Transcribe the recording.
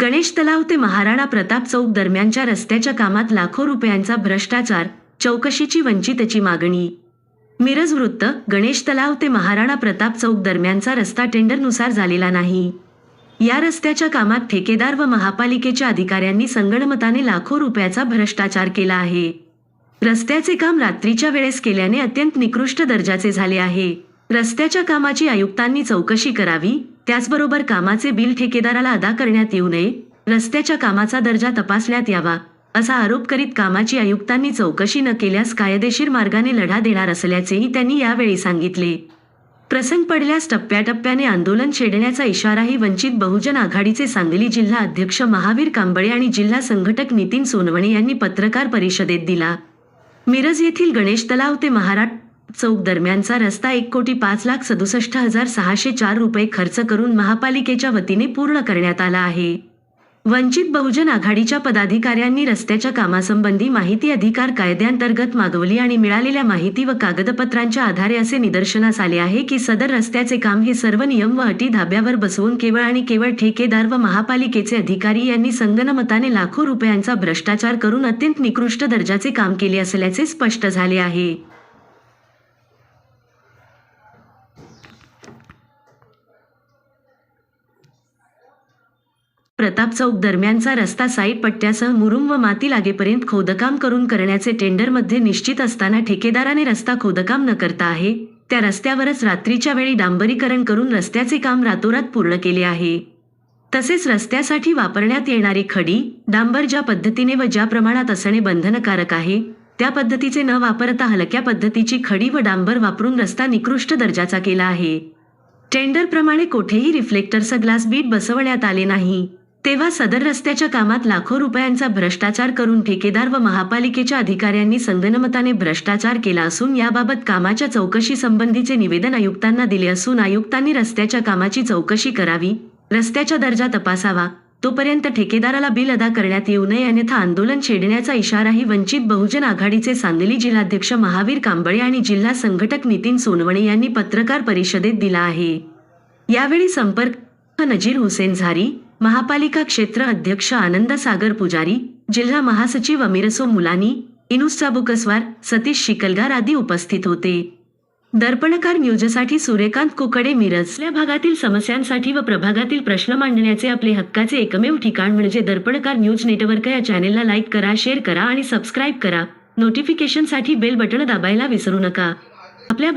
गणेश तलाव ते महाराणा प्रताप चौक दरम्यानच्या रस्त्याच्या कामात लाखो रुपयांचा भ्रष्टाचार चौकशीची वंचितची मागणी. मिरज वृत्त गणेश तलाव ते महाराणा प्रताप चौक दरम्यानचा रस्ता टेंडरनुसार झालेला नाही. या रस्त्याच्या कामात ठेकेदार व महापालिकेच्या अधिकाऱ्यांनी संगणमताने लाखो रुपयाचा भ्रष्टाचार केला आहे. रस्त्याचे काम रात्रीच्या वेळेस केल्याने अत्यंत निकृष्ट दर्जाचे झाले आहे. रस्त्याच्या कामाची आयुक्तांनी चौकशी करावी त्याचबरोबर कामाचे बिल ठेकेदाराला अदा करण्यात येऊ नये रस्त्याच्या कामाचा दर्जा तपासण्यात यावा असा आरोप करीत कामाची आयुक्तांनी चौकशी न केल्यास कायदेशीर मार्गाने लढा देणार असल्याचेही त्यांनी यावेळी सांगितले. प्रसंग पडल्यास टप्प्याटप्प्याने आंदोलन छेडण्याचा इशाराही वंचित बहुजन आघाडीचे सांगली जिल्हा अध्यक्ष महावीर कांबळे आणि जिल्हा संघटक नितीन सोनवणे यांनी पत्रकार परिषदेत दिला. मिरज येथील गणेश तलाव ते महाराष्ट्र चौक दरम्यानचा रस्ता एक कोटी पाच लाख सदुसष्ट हजार सहाशे चार रुपये खर्च करून महापालिकेच्या वतीने पूर्ण करण्यात आला आहे. वंचित बहुजन आघाडीच्या पदाधिकाऱ्यांनी रस्त्याच्या कामासंबंधी माहिती अधिकार कायद्यांतर्गत मागवली आणि मिळालेल्या माहिती व कागदपत्रांच्या आधारे असे निदर्शनास आले आहे की सदर रस्त्याचे काम हे सर्व नियम व अटी धाब्यावर बसवून केवळ आणि केवळ ठेकेदार व महापालिकेचे अधिकारी यांनी संगनमताने लाखो रुपयांचा भ्रष्टाचार करून अत्यंत निकृष्ट दर्जाचे काम केले असल्याचे स्पष्ट झाले आहे. प्रताप चौक दरम्यानचा रस्ता साईड पट्ट्यासह मुरुम व माती लागेपर्यंत खोदकाम करून करण्याचे टेंडरमध्ये निश्चित असताना ठेकेदाराने रस्ता खोदकाम न करता आहे. त्या रस्त्यावरच रात्रीच्या वेळी डांबरीकरण करून रस्त्याचे काम रातोरात पूर्ण केले आहे. तसेच रस्त्यासाठी वापरण्यात येणारी खडी डांबर ज्या पद्धतीने व ज्या प्रमाणात असणे बंधनकारक आहे त्या पद्धतीचे न वापरता हलक्या पद्धतीची खडी व डांबर वापरून रस्ता निकृष्ट दर्जाचा केला आहे. टेंडरप्रमाणे कोठेही रिफ्लेक्टरचा ग्लास बीट बसवण्यात आले नाही. तेव्हा सदर रस्त्याच्या कामात लाखो रुपयांचा भ्रष्टाचार करून ठेकेदार व महापालिकेच्या अधिकाऱ्यांनी संगनमताने भ्रष्टाचार केला असून याबाबत कामाच्या चौकशी संबंधीचे निवेदन आयुक्तांना दिले असून आयुक्तांनी रस्त्याच्या कामाची चौकशी करावी रस्त्याचा दर्जा तपासावा तोपर्यंत ठेकेदाराला बिल अदा करण्यात येऊ नये अन्यथा आंदोलन छेडण्याचा इशाराही वंचित बहुजन आघाडीचे सांगली जिल्हाध्यक्ष महावीर कांबळे आणि जिल्हा संघटक नितीन सोनवणे यांनी पत्रकार परिषदेत दिला आहे. यावेळी संपर्क नजीर हुसेन झारी महापालिका क्षेत्र अध्यक्ष आनंद सागर पुजारी जिल्हा महासचिव अमिरसो मुलानी इनुस चाबुकस्वार सतीश शिकलगार आदी उपस्थित होते. दर्पणकार न्यूजसाठी सूर्यकांत कुकडे मिरज. या भागातील समस्यांसाठी व प्रभागातील प्रश्न मांडण्याचे आपले हक्काचे एकमेव ठिकाण म्हणजे दर्पणकार न्यूज नेटवर्क या चॅनेलला लाईक करा शेअर करा आणि सबस्क्राईब करा. नोटिफिकेशनसाठी बेल बटण दाबायला विसरू नका.